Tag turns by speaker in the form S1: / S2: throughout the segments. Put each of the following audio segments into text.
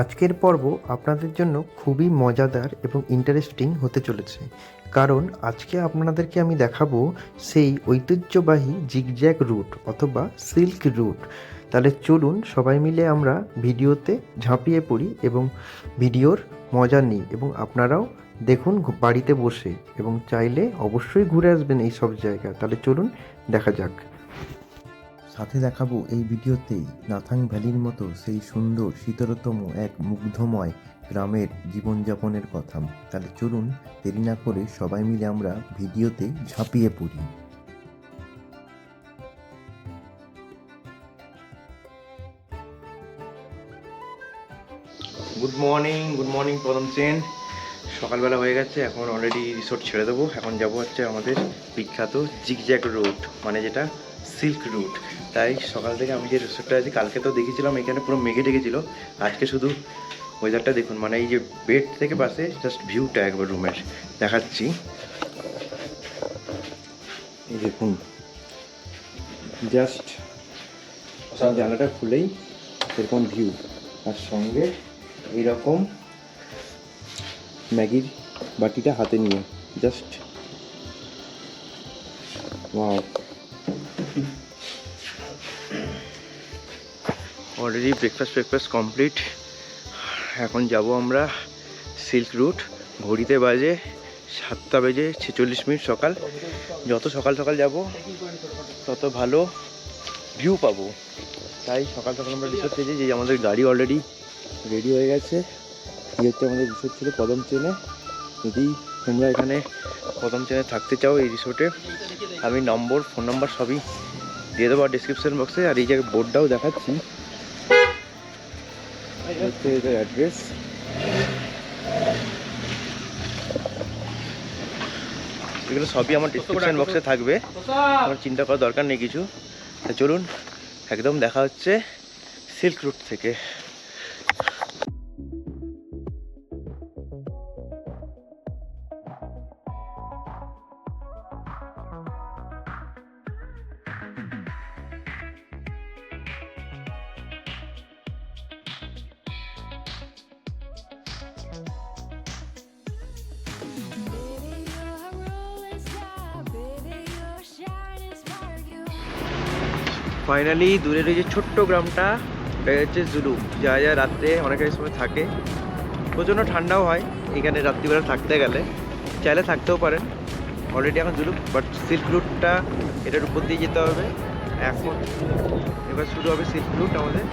S1: আজকের পর্ব আপনাদের জন্য খুবই মজাদার এবং ইন্টারেস্টিং হতে চলেছে। কারণ আজকে আপনাদেরকে আমি দেখাবো সেই ঐতিহ্যবাহী জিগজ্যাগ রুট অথবা সিল্ক রুট তাহলে চলুন সবাই মিলে আমরা ভিডিওতে ঝাঁপিয়ে পড়ি এবং ভিডিওর মজা নিই এবং আপনারাও দেখুন বাড়িতে বসে এবং চাইলে অবশ্যই ঘুরে আসবেন এই সব জায়গা। তাহলে চলুন দেখা যাক। সাথে দেখাবো এই ভিডিওতেই নাথাং ভ্যালির মতো সেই সুন্দর, শীতলতম এক মুগ্ধময় গ্রামের জীবনযাপনের কথা। তাহলে চলুন দেরি না করে সবাই মিলে আমরা ভিডিওতে ঝাঁপিয়ে পড়ি।
S2: Good morning good morning Padam Sen সকালবেলা হয়ে গেছে, এখন অলরেডি রিসোর্ট ছেড়ে দেবো। এখন যাব হচ্ছে আমাদের বিখ্যাত জিগজ্যাগ রোড মানে যেটা সিল্ক রুট। তাই সকাল থেকে আমি যে রিসোর্টটা আছি, কালকে তো দেখেছিলাম, এখানে পুরো মেঘে ডেকেছিল আজকে শুধু ওয়েদারটা দেখুন মানে এই যে বেড থেকে পাশে জাস্ট ভিউটা একবার রুমের দেখাচ্ছি। এই দেখুন। জাস্ট সব জানলাটা খুলেই এরকম ভিউ আর সঙ্গে এইরকম ম্যাগির বাটিটা হাতে নিয়ে। Just wow already breakfast breakfast complete এখন যাব আমরা সিল্ক রুট ঘড়িতে বাজে সাতটা বেজে ছেচল্লিশ মিনিট সকাল। যত সকাল সকাল যাব, তত ভালো ভিউ পাবো। তাই সকাল সকাল আমরা রিসোর্ট পেয়েছি, যে আমাদের গাড়ি অলরেডি রেডি হয়ে গেছে। এই হচ্ছে আমাদের রিসোর্ট ছিল কদম চেনে। যদি তোমরা এখানে কদম চেনে থাকতে চাও এই রিসোর্টে আমি নম্বর ফোন নাম্বার সবই দিয়ে দেবো ডিসক্রিপশন বক্সে আর এই জায়গায় বোর্ডটাও দেখাচ্ছি। হচ্ছে এদের অ্যাড্রেস এগুলো সবই আমার ডিসক্রিপশন বক্সে থাকবে। আমার চিন্তা করার দরকার নেই কিছু। চলুন একদম দেখা হচ্ছে সিল্ক রুট থেকে। ফাইনালি দূরের ওই যে ছোট্ট গ্রামটা, এটা হচ্ছে জুলু যা যা রাত্রে অনেকের সময় থাকে। প্রচণ্ড ঠান্ডাও হয়। এখানে রাত্রিবেলা থাকতে গেলে। চাইলে থাকতেও পারেন। অলরেডি এখন জুলুক বাট সিল্ক রুটটা এটার উপর দিয়ে যেতে হবে। এখন এবার শুরু হবে সিল্ক রুট আমাদের।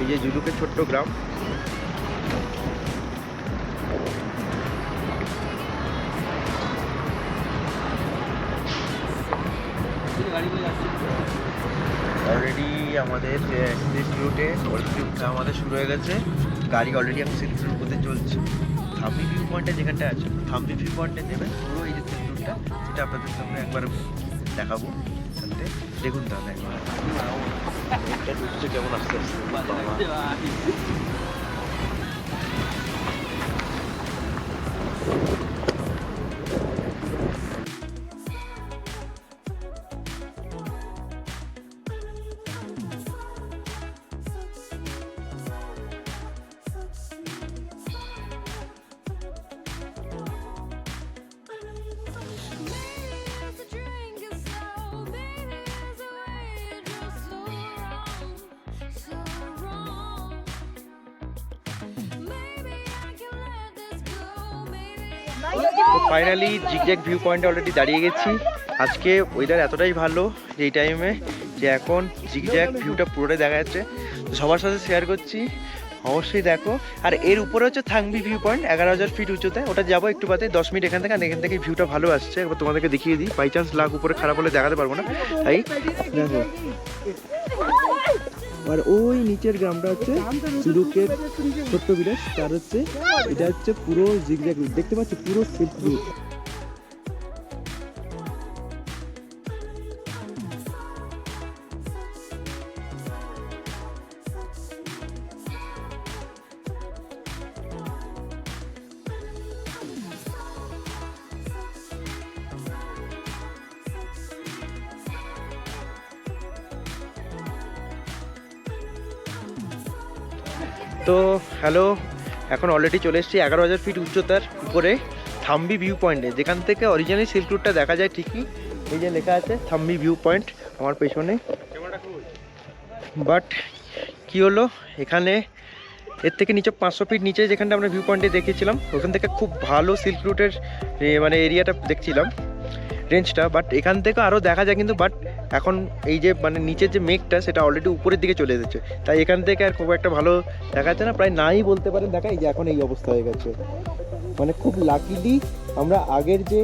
S2: এই যে জুলুকের ছোট্ট গ্রাম। রুটে অলরেডি উঠা আমাদের শুরু হয়ে গেছে। গাড়ি অলরেডি আমি সিল্ক রুট করতে চলছে। থাম্বি ভিউ পয়েন্টে যেখানটা আছে থাম্বি ভিউ পয়েন্টে নেবেন পুরো এই যে সিল্ক সেটা আপনাদের সামনে একবার দেখাবো। সাথে দেখুন তাহলে একবার। কেমন আস্তে আস্তে ফাইনালি জিগজ্যাগ ভিউ পয়েন্টে অলরেডি দাঁড়িয়ে গেছি। আজকে ওয়েদার এতটাই ভালো এই টাইমে যে এখন জিগজ্যাগ ভিউটা পুরোটাই দেখা যাচ্ছে। সবার সাথে শেয়ার করছি। অবশ্যই দেখো। আর এর উপরে হচ্ছে থাংবি ভিউ পয়েন্ট এগারো হাজার ফিট উঁচুতে। ওটা যাব একটু বাদে দশ মিনিট এখান থেকে, আর এখান থেকে ভিউটা ভালো আসছে। এবার তোমাদেরকে দেখিয়ে দিই। বাই চান্স লাখ উপরে খারাপ হলে দেখাতে পারব না। তাই দেখো। আর ওই নিচের গ্রামটা হচ্ছে সুরুকের ছোট্ট বিরাজ তার হচ্ছে, এটা হচ্ছে পুরো জিগজ্যাগ রুট দেখতে পাচ্ছ? পুরো সিল্ক রুট হ্যালো, এখন অলরেডি চলে এসেছি এগারো হাজার ফিট উচ্চতার উপরে থাম্বি ভিউ পয়েন্টে যেখান থেকে অরিজিনালি সিল্ক রুটটা দেখা যায় ঠিকই, এই যে লেখা আছে থাম্বি ভিউ পয়েন্ট আমার পেছনে। বাট কি হলো? এখানে এর থেকে নিচে পাঁচশো ফিট নিচে যেখানটা আমরা ভিউ পয়েন্টে দেখেছিলাম, ওখান থেকে খুব ভালো সিল্ক রুটের মানে এরিয়াটা দেখছিলাম রেঞ্জটা বাট এখান থেকে আরও দেখা যায় কিন্তু বাট এখন এই যে মানে নিচের যে মেঘটা, সেটা অলরেডি উপরের দিকে চলে এসেছে। তাই এখান থেকে আর খুব একটা ভালো দেখা যাচ্ছে না, প্রায় নাই বলতে পারেন। দেখা, এই যে এখন এই অবস্থা হয়ে গেছে। মানে খুব লাকিলি আমরা আগের যে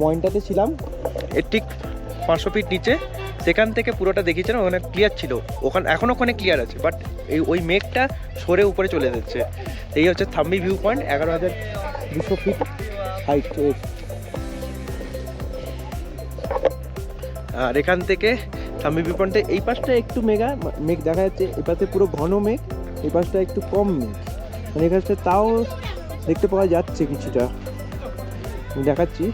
S2: পয়েন্টটাতে ছিলাম, এর ঠিক পাঁচশো ফিট নিচে, সেখান থেকে পুরোটা দেখিয়েছে না, ওখানে ক্লিয়ার ছিল। ওখানে এখনও ওখানে ক্লিয়ার আছে বাট এই, ওই মেঘটা সরে উপরে চলে যাচ্ছে এই হচ্ছে থাম্বি ভিউ পয়েন্ট এগারো হাজার দুশো ফিট হাইট আর এখান থেকে ভিউ পয়েন্টে এই পাশটা একটু মেঘা মেঘ দেখা যাচ্ছে, এই পাশে পুরো ঘন মেঘ, এই পাশটা একটু কম মেঘ। মানে এখানে তাও দেখতে পাওয়া যাচ্ছে কিছুটা। দেখাচ্ছি।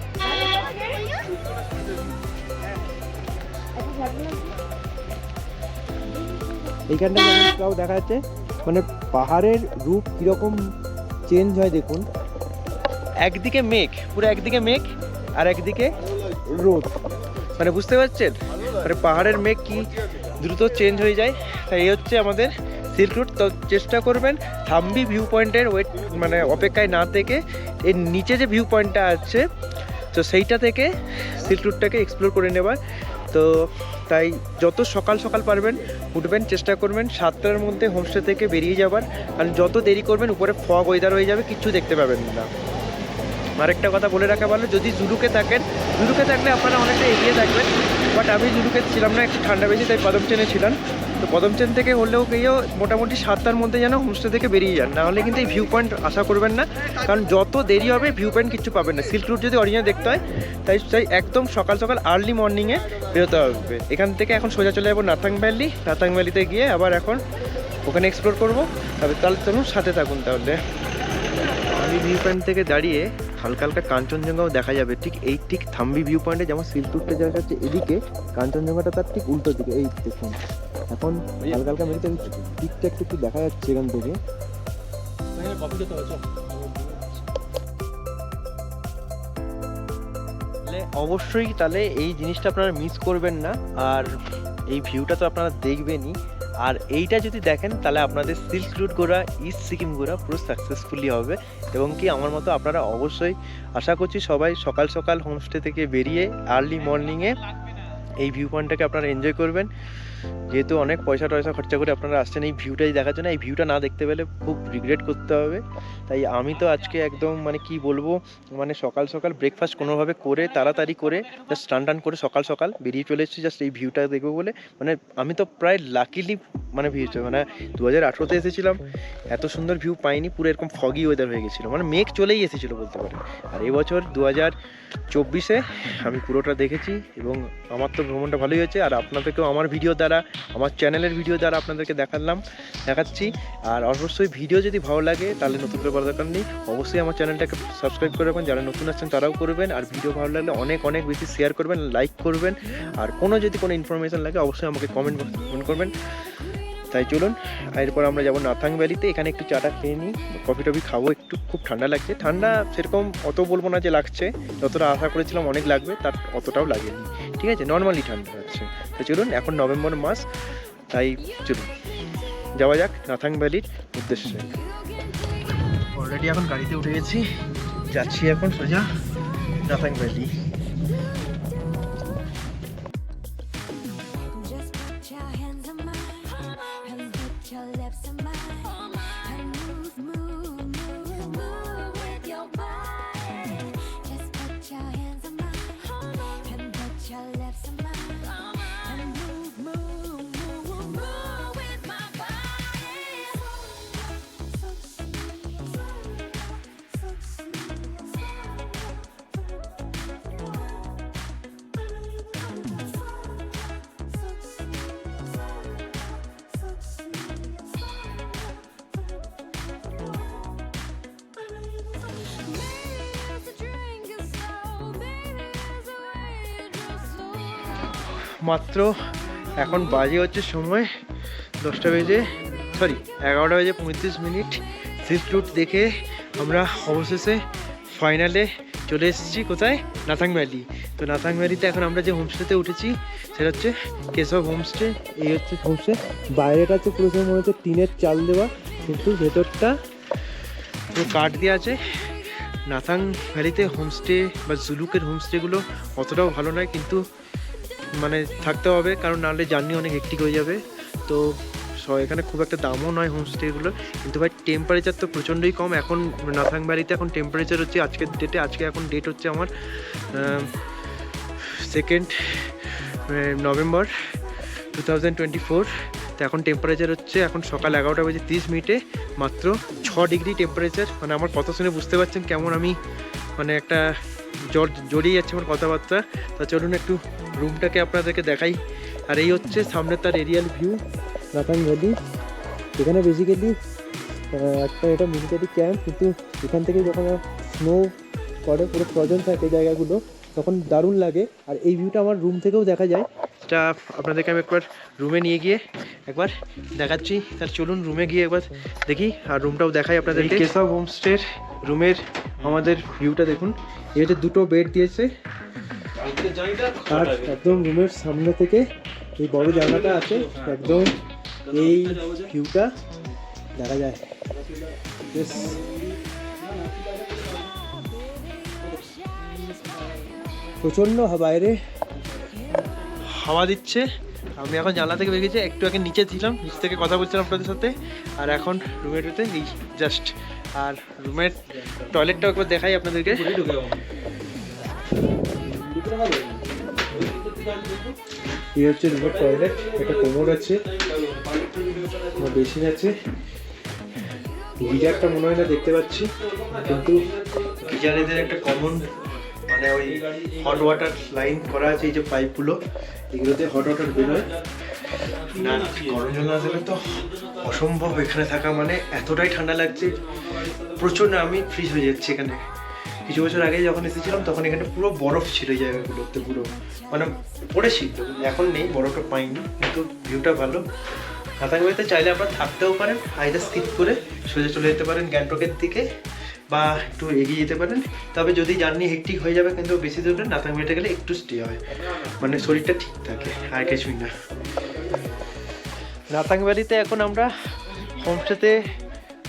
S2: এইখানটা তাও দেখা যাচ্ছে মানে পাহাড়ের রূপ কীরকম চেঞ্জ হয় দেখুন। একদিকে মেঘ, পুরো একদিকে মেঘ, আর একদিকে রোদ। মানে বুঝতে পারছেন? মানে পাহাড়ের মেঘ কি দ্রুত চেঞ্জ হয়ে যায়? তাই এই হচ্ছে আমাদের সিল্ক রুট তো চেষ্টা করবেন থাম্বি ভিউ পয়েন্টের ওয়েট মানে অপেক্ষায় না থেকে এর নিচে যে ভিউ পয়েন্টটা আছে, তো সেইটা থেকে সিল্ক রুটটাকে এক্সপ্লোর করে নেবার। তো তাই যত সকাল সকাল পারবেন, উঠবেন, চেষ্টা করবেন, সাতটার মধ্যে হোমস্টে থেকে বেরিয়ে যাবার। কারণ যত দেরি করবেন, উপরে ফগ ওয়েদার হয়ে যাবে, কিচ্ছু দেখতে পাবেন না। আরেকটা কথা বলে রাখা ভালো, যদি জুলুকে থাকেন জুলুকে থাকলে আপনারা অনেকটা এগিয়ে থাকবেন, বাট আমি জুলুকে ছিলাম না, একটু ঠান্ডা বেশি, তাই কদম চেনে ছিলাম। তো কদম চেন থেকে হলেও গিয়েও মোটামুটি সাতটার মধ্যে যেন হোমস্টে থেকে বেরিয়ে যান নাহলে কিন্তু এই ভিউ পয়েন্ট আশা করবেন না, কারণ যত দেরি হবে ভিউ পয়েন্ট কিছু পাবেন না। সিল্ক রুট যদি অরিজিনাল দেখতে হয়, তাই তাই একদম সকাল সকাল আর্লি মর্নিংয়ে বেরোতে হবে। এখান থেকে এখন সোজা চলে যাব নাথাং ভ্যালি নাথাং ভ্যালিতে গিয়ে আবার এখন ওখানে এক্সপ্লোর করব। তবে তাহলে চলুন সাথে থাকুন তাহলে। আমি ভিউ পয়েন্ট থেকে দাঁড়িয়ে হালকা হালকা কাঞ্চনজঙ্ঘাও দেখা যাবে। ঠিক এই, ঠিক থাম্বি ভিউ পয়েন্টে যেমন সিলটুরটা দেখা যাচ্ছে এদিকে, কাঞ্চনজঙ্ঘাটা তার ঠিক উল্টো দিকে, এই দেখুন। এখন হালকা হালকা মেঘটা দিকটা একটু একটু দেখা যাচ্ছে এখান থেকে। অবশ্যই তাহলে এই জিনিসটা আপনারা মিস করবেন না। আর এই ভিউটা তো আপনারা দেখবেনই। আর এইটা যদি দেখেন, তাহলে আপনাদের সিল্ক রুট ঘোরা ইস্ট সিকিম ঘোরা পুরো সাকসেসফুলি হবে এবং কি আমার মতো আপনারা অবশ্যই আশা করছি সবাই সকাল সকাল হোমস্টে থেকে বেরিয়ে আর্লি মর্নিংয়ে এই ভিউ পয়েন্টটাকে আপনারা এনজয় করবেন। যেহেতু অনেক পয়সা টয়সা খরচা করে আপনারা আসছেন, এই ভিউটাই দেখার জন্য। এই ভিউটা না দেখতে পেলে খুব রিগ্রেট করতে হবে। তাই আমি তো আজকে একদম মানে কি বলব মানে সকাল সকাল ব্রেকফাস্ট কোনোভাবে করে, তাড়াতাড়ি করে জাস্ট স্নান টান করে সকাল সকাল বেরিয়ে চলে এসেছি জাস্ট এই ভিউটা দেখব বলে। মানে আমি তো প্রায় লাকিলি মানে ভিউ মানে দু হাজার আঠেরোতে এসেছিলাম। এত সুন্দর ভিউ পাইনি, পুরো এরকম ফগি ওয়েদার হয়ে গেছিল। মানে মেঘ চলেই এসেছিল বলতে পারেন। আর এবছর দু হাজার চব্বিশে আমি পুরোটা দেখেছি এবং আমার তো ভ্রমণটা ভালোই হয়েছে আর আপনাদেরকেও আমার ভিডিও দ্বারা, আমার চ্যানেলের ভিডিও দ্বারা আপনাদেরকে দেখালাম, দেখাচ্ছি। আর অবশ্যই ভিডিও যদি ভালো লাগে, তাহলে নতুন করে বলার দরকার নেই অবশ্যই আমার চ্যানেলটাকে সাবস্ক্রাইব করে রাখবেন, যারা নতুন আসছেন তারাও করবেন। আর ভিডিও ভালো লাগলে অনেক অনেক বেশি শেয়ার করবেন লাইক করবেন। আর কোনো যদি কোনো ইনফরমেশন লাগে, অবশ্যই আমাকে কমেন্ট কমেন্ট করবেন। তাই চলুন এরপর আমরা যাব নাথাং ভ্যালিতে। এখানে একটু চাটা খেয়ে নিই, কফি টফি খাব, একটু খুব ঠান্ডা লাগছে। ঠান্ডা সেরকম অত বলব না যে লাগছে, যতটা আশা করেছিলাম অনেক লাগবে, তার অতটাও লাগেনি। ঠিক আছে নর্মালি ঠান্ডা আছে তো চলুন, এখন নভেম্বর মাস, তাই চলুন। যাওয়া যাক নাথাং ভ্যালির উদ্দেশ্যে। অলরেডি এখন গাড়িতে উঠে গেছি, যাচ্ছি এখন সোজা নাথাং ভ্যালি। মাত্র এখন বাজে হচ্ছে সময় দশটা বেজে সরি এগারোটা বেজে পঁয়ত্রিশ মিনিট। সিল্ক রুট দেখে আমরা অবশেষে ফাইনালে চলে এসেছি। কোথায়? নাথাং ভ্যালি। তো নাথাং ভ্যালিতে এখন আমরা যে হোমস্টেতে উঠেছি, সেটা হচ্ছে কেশব হোমস্টে এই হচ্ছে হোমস্টে বাইরেটা হচ্ছে পুরো মনে হচ্ছে টিনের চাল দেওয়া, কিন্তু ভেতরটা পুরো কাঠ দেওয়া আছে। নাথাং ভ্যালিতে হোমস্টে বা জুলুকের হোমস্টেগুলো অতটাও ভালো নয়, কিন্তু মানে থাকতে হবে, কারণ নাহলে জার্নি অনেক হেক্টিক হয়ে যাবে। তো এখানে খুব একটা দামও নয় হোমস্টেগুলো কিন্তু ভাই টেম্পারেচার তো প্রচণ্ডই কম। এখন নাথাং ভ্যালিতে এখন টেম্পারেচার হচ্ছে আজকের ডেটে আজকে এখন ডেট হচ্ছে আমার second November two thousand twenty four তো এখন টেম্পারেচার হচ্ছে এখন সকাল এগারোটা বেজে তিরিশ মিনিটে মাত্র ছ ডিগ্রি টেম্পারেচার মানে আমার কথা শুনে বুঝতে পারছেন কেমন আমি মানে একটা জড়িয়ে যাচ্ছে আমার কথাবার্তা। তা চলুন একটু রুমটাকে আপনাদেরকে দেখাই। আর এই হচ্ছে সামনে তার এরিয়াল ভিউ নাথাং ভ্যালি এখানে বেসিক্যালি একটা এটা মিলিটারি ক্যাম্প কিন্তু এখান থেকে যখন স্নো পড়ে পুরো ফ্রজন থাকে জায়গাগুলো, তখন দারুণ লাগে। আর এই ভিউটা আমার রুম থেকেও দেখা যায়। এটা আপনাদেরকে আমি একবার রুমে নিয়ে গিয়ে একবার দেখাচ্ছি। তার চলুন রুমে গিয়ে একবার দেখি, আর রুমটাও দেখাই আপনাদেরকে। কেশব হোমস্টের রুমের আমাদের ভিউটা দেখুন। এই হচ্ছে দুটো বেড দিয়েছে। আর একদম রুমের সামনে থেকে এই বড় জায়গাটা আছে, একদম এই ভিউটা দেখা যায়। বেশ প্রচণ্ড বাইরে হাওয়া দিচ্ছে। আমি এখন জানলা থেকে বেরিয়েছি, একটু আগে নিচে ছিলাম, নিচ থেকে কথা বলছিলাম আপনাদের সাথে। আর এখন রুমের ভিতরে এই জাস্ট আর রুমের টয়লেটটাও একবার দেখাই আপনাদেরকে। এই হচ্ছে রুমের টয়লেট একটা কোমর আছে বেসিন আছে। গিজারটা মনে হয় না দেখতে পাচ্ছি কিন্তু গিজারেদের একটা কমন মানে ওই হট ওয়াটার লাইন করা আছে এই যে পাইপগুলো এগুলোতে হট ওয়াটার বেরোয় না গরম জল না দিলে তো অসম্ভব এখানে থাকা মানে এতটাই ঠান্ডা লাগছে। প্রচণ্ড আমি ফ্রিজ হয়ে যাচ্ছি এখানে কিছু বছর আগে যখন এসেছিলাম, তখন এখানে পুরো বরফ ছিল জায়গাগুলোতে পুরো। মানে পড়েছিল এখন নেই, বরফটা পাইনি, কিন্তু ভিউটা ভালো। হাতাঙ্গাইতে চাইলে আপনারা থাকতেও পারেন আইদার স্কিপ করে সোজা চলে যেতে পারেন গ্যাংটকের দিকে, বা একটু এগিয়ে যেতে পারেন। তবে যদি জার্নি হেক্টিক হয়ে যাবে, কিন্তু বেশি দূরে নাতাংবাড়িতে গেলে একটু স্টে হয়। মানে শরীরটা ঠিক থাকে, আর কিছুই না। নাতাংবাড়িতে এখন আমরা হোমস্টেতে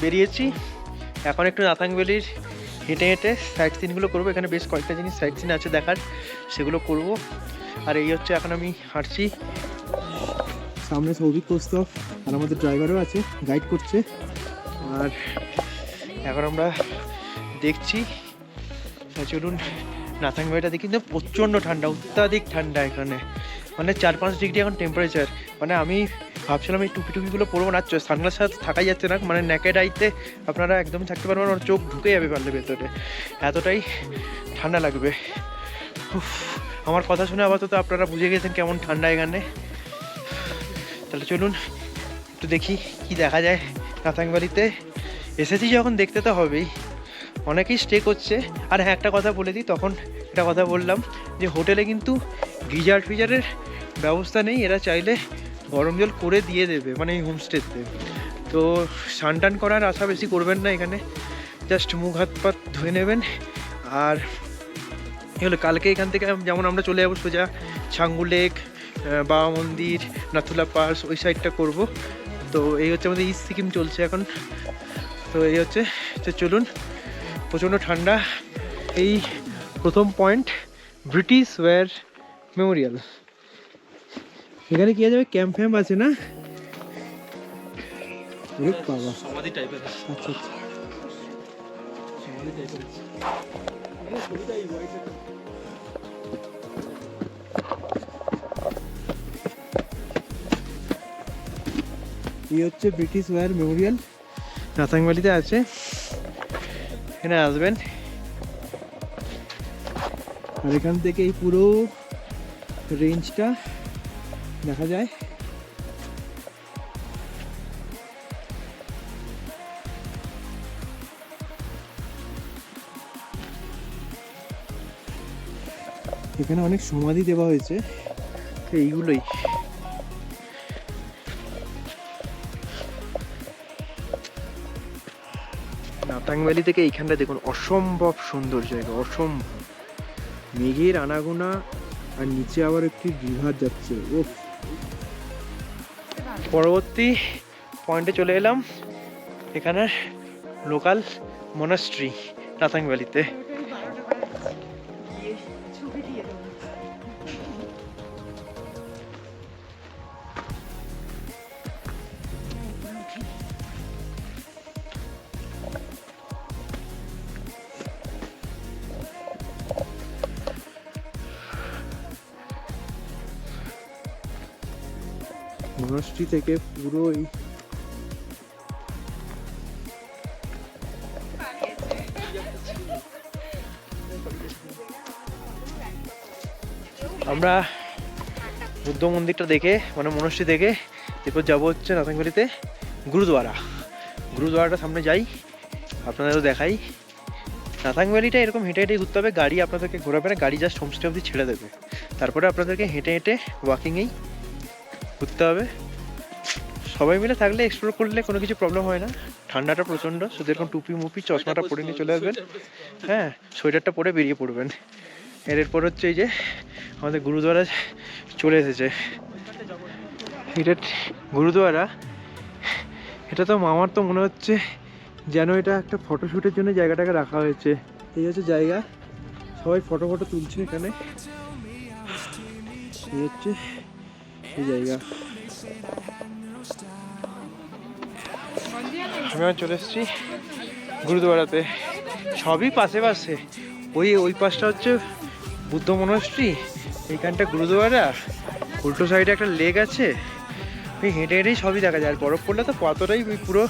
S2: বেরিয়েছি। এখন একটু নাতাংবাড়ির হেঁটে হেঁটে সাইট সিনগুলো করব। এখানে বেশ কয়েকটা জিনিস সাইট সিন আছে দেখার, সেগুলো করব। আর এই হচ্ছে এখন আমি হাঁটছি। সামনে সৌভিক কৌস্তব আর আমাদের ড্রাইভারও আছে গাইড করছে। আর এখন আমরা দেখছি চলুন নাথাংবাড়িটা দেখি। কিন্তু প্রচণ্ড ঠান্ডা, অত্যাধিক ঠান্ডা এখানে। মানে চার পাঁচ ডিগ্রি এখন টেম্পারেচার মানে আমি ভাবছিলাম এই টুপি টুপিগুলো পরবো না সানগ্লাস থাকাই যাচ্ছে না মানে নেকেড আইতে আপনারা একদমই থাকতে পারবেন না চোখ ঢুকে যাবে পারলে ভেতরে। এতটাই ঠান্ডা লাগবে। আমার কথা শুনে আপাতত আপনারা বুঝে গেছেন কেমন ঠান্ডা এখানে। তাহলে চলুন, একটু দেখি কি দেখা যায় নাতাংবাড়িতে এসেছি যখন, দেখতে তো হবেই। অনেকেই স্টে করছে। আর হ্যাঁ একটা কথা বলে দিই, তখন একটা কথা বললাম যে হোটেলে কিন্তু গিজার ফিজারের ব্যবস্থা নেই, এরা চাইলে গরম জল করে দিয়ে দেবে মানে এই হোমস্টেতে তো স্নান টান করার আশা বেশি করবেন না এখানে। জাস্ট মুখ, হাত পাত ধুয়ে নেবেন। আর এগুলো কালকে এখান থেকে যেমন আমরা চলে যাব সোজা ছাঙ্গু লেক বাবা মন্দির নাথুলা পাস ওই সাইডটা করব। তো এই হচ্ছে আমাদের ইস্ট সিকিম চলছে এখন। তো এই হচ্ছে, তো চলুন, প্রচণ্ড ঠান্ডা। এই প্রথম পয়েন্ট ব্রিটিশ ওয়্যার মেমোরিয়াল এখানে কি যাবে ক্যাম্প ফ্যাম্প আছে না? বাবা।
S3: সমাধি টাইপের
S2: আচ্ছা আচ্ছা। এই হচ্ছে ব্রিটিশ ওয়্যার মেমোরিয়াল নাতাংবালিতে আছে। এখানে আসবেন। আর এখান থেকে এই পুরো রেঞ্জটা দেখা যায়। এখানে অনেক সমাধি দেওয়া হয়েছে। তো এইগুলোই। নাতাং ভ্যালি থেকে এইখানটা দেখুন, অসম্ভব সুন্দর জায়গা, অসম্ভব। মেঘের আনাগোনা আর নিচে আবার একটি রিভার যাচ্ছে। ও পরবর্তী পয়েন্টে চলে এলাম এখানে লোকাল মনাস্ট্রি রাতাং ভ্যালিতে মনাস্ট্রি থেকে পুরো এই আমরা বুদ্ধ মন্দিরটা দেখে মানে মনস্ট্রি দেখে, এরপর যাব হচ্ছে নাথাংবাড়িতে গুরুদুয়ারা। গুরুদুয়ারাটা সামনে যাই, আপনাদেরও দেখাই। নাথাং এরকম হেঁটে হেঁটে ঘুরতে হবে, গাড়ি আপনাদেরকে ঘোরাবে না, গাড়ি জাস্ট হোমস্টে অবধি ছেড়ে দেবে। তারপরে আপনাদেরকে হেঁটে হেঁটে ওয়াকিংয়েই ঘুরতে হবে। সবাই মিলে থাকলে এক্সপ্লোর করলে কোনো কিছু প্রবলেম হয় না। ঠান্ডাটা প্রচণ্ড শুধু এরকম টুপি মুপি চশমাটা পরে নিয়ে চলে আসবেন। হ্যাঁ সোয়েটারটা পরে বেরিয়ে পড়বেন। এর এরপর হচ্ছে এই যে আমাদের গুরুদুয়ারা চলে এসেছে। এটা গুরুদুয়ারা এটা তো আমার তো মনে হচ্ছে যেন এটা একটা ফটোশ্যুটের জন্য জায়গাটাকে রাখা হয়েছে। এই হচ্ছে জায়গা। সবাই ফটো ফটো তুলছে এখানে। এই হচ্ছে এই জায়গা আমি আমার চলে এসেছি গুরুদুয়ারাতে। সবই পাশে পাশে। ওই ওই পাশটা হচ্ছে বুদ্ধ মনস্ট্রি এইখানটা গুরুদুয়ারা। উল্টো সাইডে একটা লেক আছে। ওই হেঁটে হেঁটেই সবই দেখা যায়। আর বরফ পড়লে তো কতটাই ওই পুরো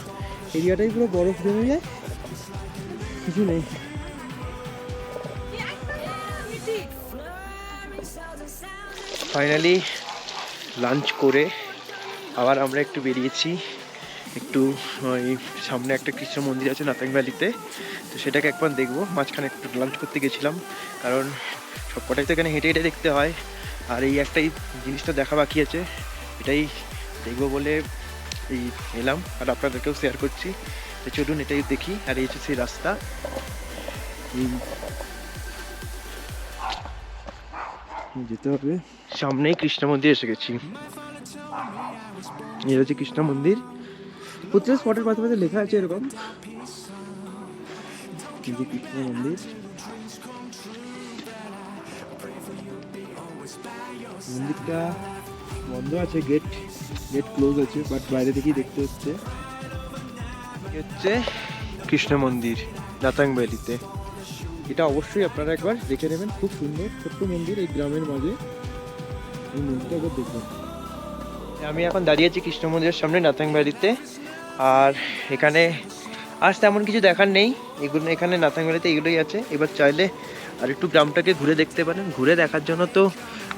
S2: এরিয়াটাই পুরো বরফ জমে যায়। কিছু নেই। ফাইনালি লাঞ্চ করে আবার আমরা একটু বেরিয়েছি, একটু ওই সামনে একটা কৃষ্ণ মন্দির আছে নাতাং ভ্যালিতে, তো সেটাকে একবার দেখব। মাঝখানে একটু লাঞ্চ করতে গেছিলাম, কারণ সবকটাই তো এখানে হেঁটে হেঁটে দেখতে হয়। আর এই একটাই জিনিসটা দেখা বাকি আছে, এটাই দেখব বলে এই এলাম, আর আপনাদেরকেও শেয়ার করছি। তো চলুন এটাই দেখি, আর এই হচ্ছে সেই রাস্তা। যেতে হবে। সামনেই কৃষ্ণ মন্দির এসে গেছি। এই হচ্ছে কৃষ্ণ মন্দির। প্রতিটা স্পটের পাশে পাশে লেখা আছে এরকম। কৃষ্ণ মন্দির। মন্দিরটা বন্ধ আছে গেট গেট ক্লোজ আছে বাট বাইরে থেকেই দেখতে হচ্ছে। হচ্ছে কৃষ্ণ মন্দির নাতাং ভ্যালিতে। এটা অবশ্যই আপনারা একবার দেখে নেবেন। খুব সুন্দর, ছোট্ট মন্দির এই গ্রামের মাঝে। এই মন্দিরটা একবার দেখবেন আমি এখন দাঁড়িয়ে আছি কৃষ্ণ মন্দিরের সামনে, নাথাং ভ্যালিতে। আর এখানে আজ তেমন কিছু দেখার নেই। এগুলো, এখানে নাথাং ভ্যালিতে এগুলোই আছে। এবার চাইলে আর একটু গ্রামটাকে ঘুরে দেখতে পারেন। ঘুরে দেখার জন্য তো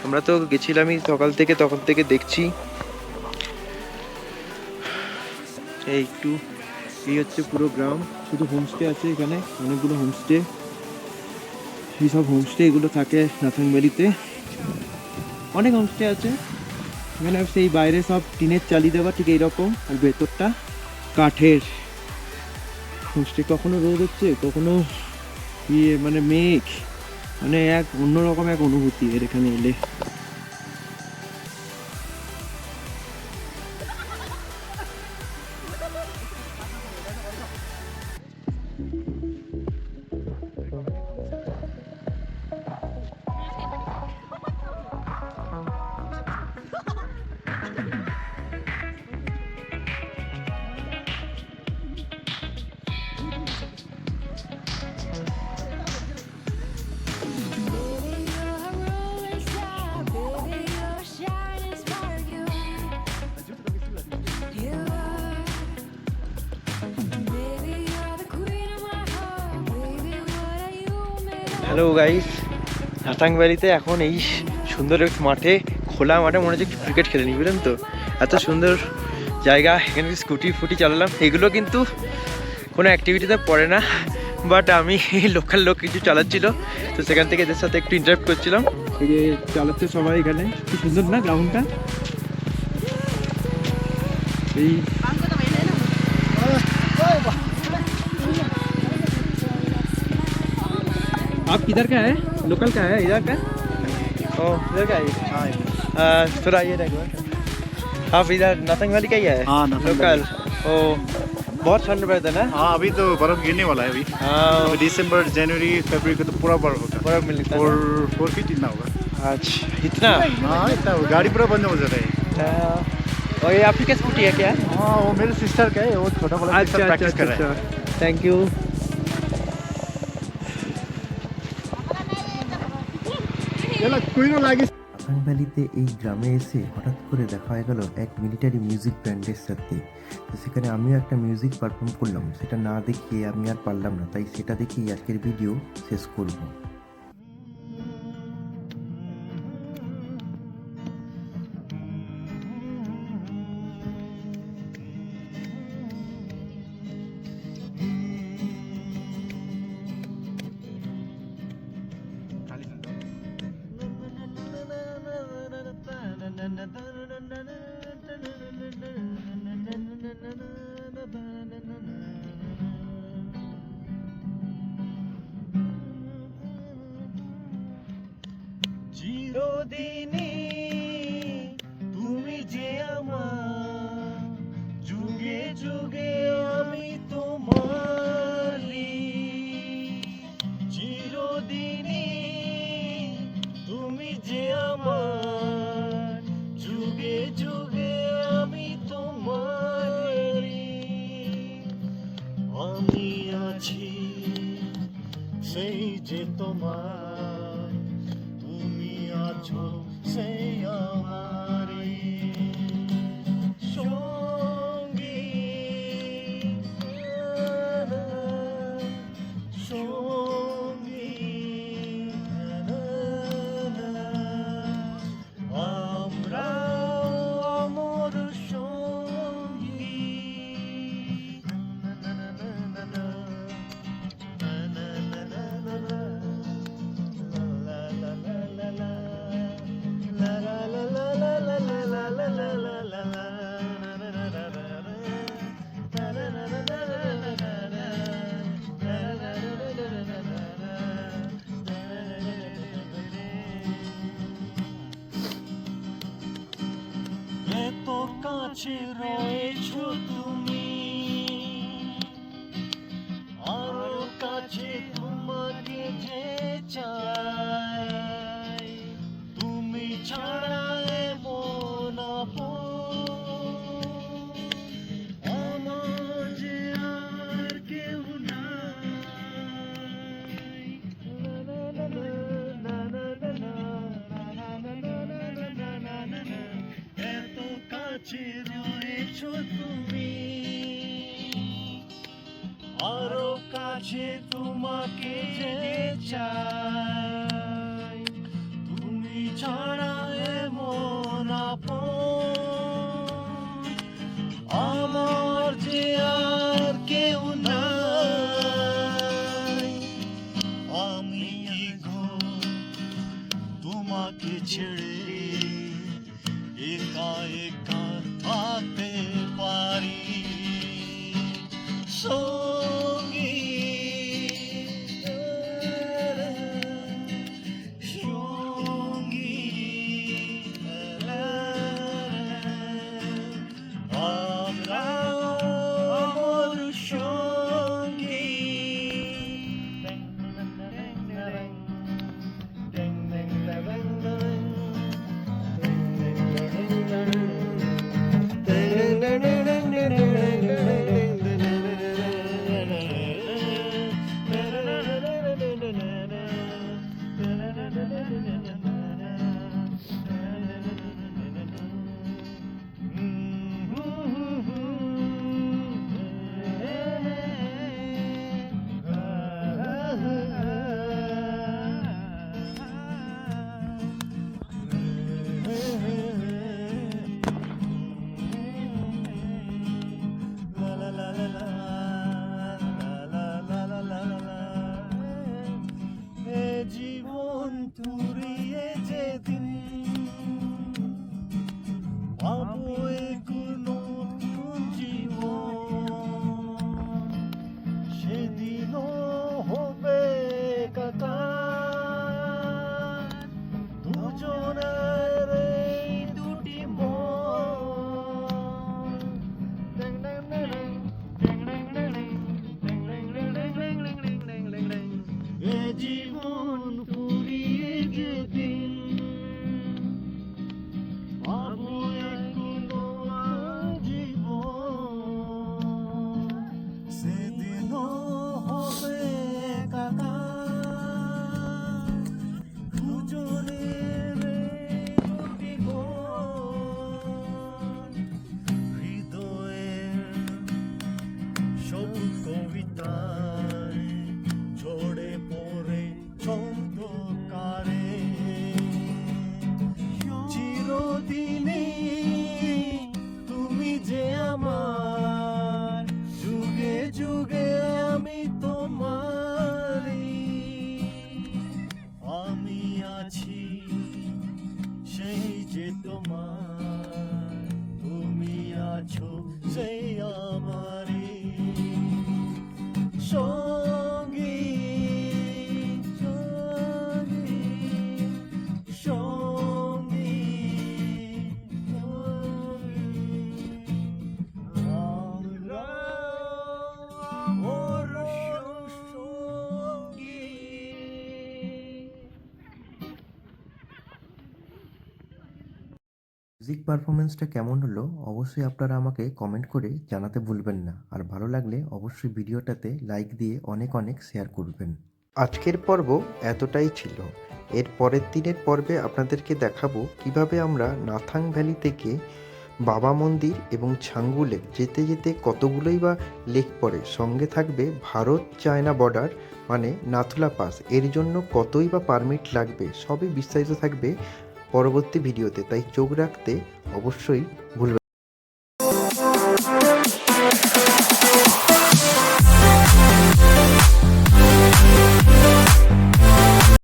S2: আমরা তো গেছিলামই সকাল থেকে, তখন থেকে দেখছি। এই একটু, এই হচ্ছে পুরো গ্রাম। শুধু হোমস্টে আছে এখানে, অনেকগুলো হোমস্টে এই সব হোমস্টে এগুলো থাকে নাথানবাড়িতে, অনেক হোমস্টে আছে। এখানে সেই বাইরে সব টিনের চালি দেওয়া ঠিক এইরকম আর ভেতরটা কাঠের। হোমস্টে কখনো রোদ হচ্ছে, কখনো ইয়ে মানে মেঘ। মানে এক অন্যরকম এক অনুভূতি এর এখানে এলে। নাতাং ভ্যালিতে এখন এই সুন্দর এক মাঠে, খোলা মাঠে মনে হচ্ছে একটু ক্রিকেট খেলে নি বুঝলেন তো? এত সুন্দর জায়গা, এখানে স্কুটি ফুটি চালালাম, এগুলো কিন্তু কোনো অ্যাক্টিভিটিতে পড়ে না বাট আমি লোকাল লোক কিছু চালাচ্ছিল, তো সেখান থেকে এদের সাথে একটু ইন্টারাক্ট করছিলাম। এই যে চালাচ্ছে সবাই এখানে সুন্দর না গ্রাউন্ডটা এই आप किधर का है? लोकल का है इधर का? ओ इधर का है।
S3: हाँ
S2: थोड़ा ये देखो आप इधर नथंग वैली का ही है?
S3: हाँ,
S2: लोकल। ओ बहुत ठंड पड़ता है ना?
S3: हाँ अभी तो बर्फ़ गिरने वाला है अभी।
S2: हाँ।
S3: दिसंबर जनवरी फरवरी को तो पूरा बर्फ़ होगा
S2: बर्फ़ मिलता है
S3: फोर फोर फीट इतना होगा।
S2: अच्छा इतना?
S3: हाँ इतना होगा। गाड़ी पूरा बंद हो जाता है।
S2: और ये आपकी क्या स्कूटी है क्या?
S3: हाँ वो मेरे सिस्टर का है वो छोटा वाला सिस्टर प्रैक्टिस कर रहा है।
S2: थैंक यू
S1: আসাং ভ্যালিতে এই গ্রামে এসে হঠাৎ করে দেখা হয়ে গেল এক মিলিটারি মিউজিক ব্যান্ডের সাথে। তো সেখানে আমিও একটা মিউজিক পারফর্ম করলাম। সেটা না দেখিয়ে আমি আর পারলাম না, তাই সেটা দেখেই আজকের ভিডিও শেষ করব।
S3: চিরদিনই রয়েছো তুমি? আরও কাছে তোমাকে চাই। তুমি ছাড়া
S1: মিউজিক পারফরমেন্সটা কেমন হলো, অবশ্যই আপনারা আমাকে কমেন্ট করে জানাতে ভুলবেন না। আর ভালো লাগলে অবশ্যই ভিডিওটাতে লাইক দিয়ে অনেক অনেক শেয়ার করবেন। আজকের পর্ব এতটাই ছিল। এর পরের দিনের পর্বে আপনাদেরকে দেখাবো কীভাবে আমরা নাথাং ভ্যালি থেকে বাবা মন্দির এবং ছাঙ্গু লেক যেতে যেতে কতগুলোই বা লেক পড়ে, সঙ্গে থাকবে ভারত চায়না বর্ডার মানে নাথুলা পাস। এর জন্য কতই বা পারমিট লাগবে, সবই বিস্তারিত থাকবে পরবর্তী ভিডিওতে তাই চোখ রাখতে অবশ্যই ভুলবেন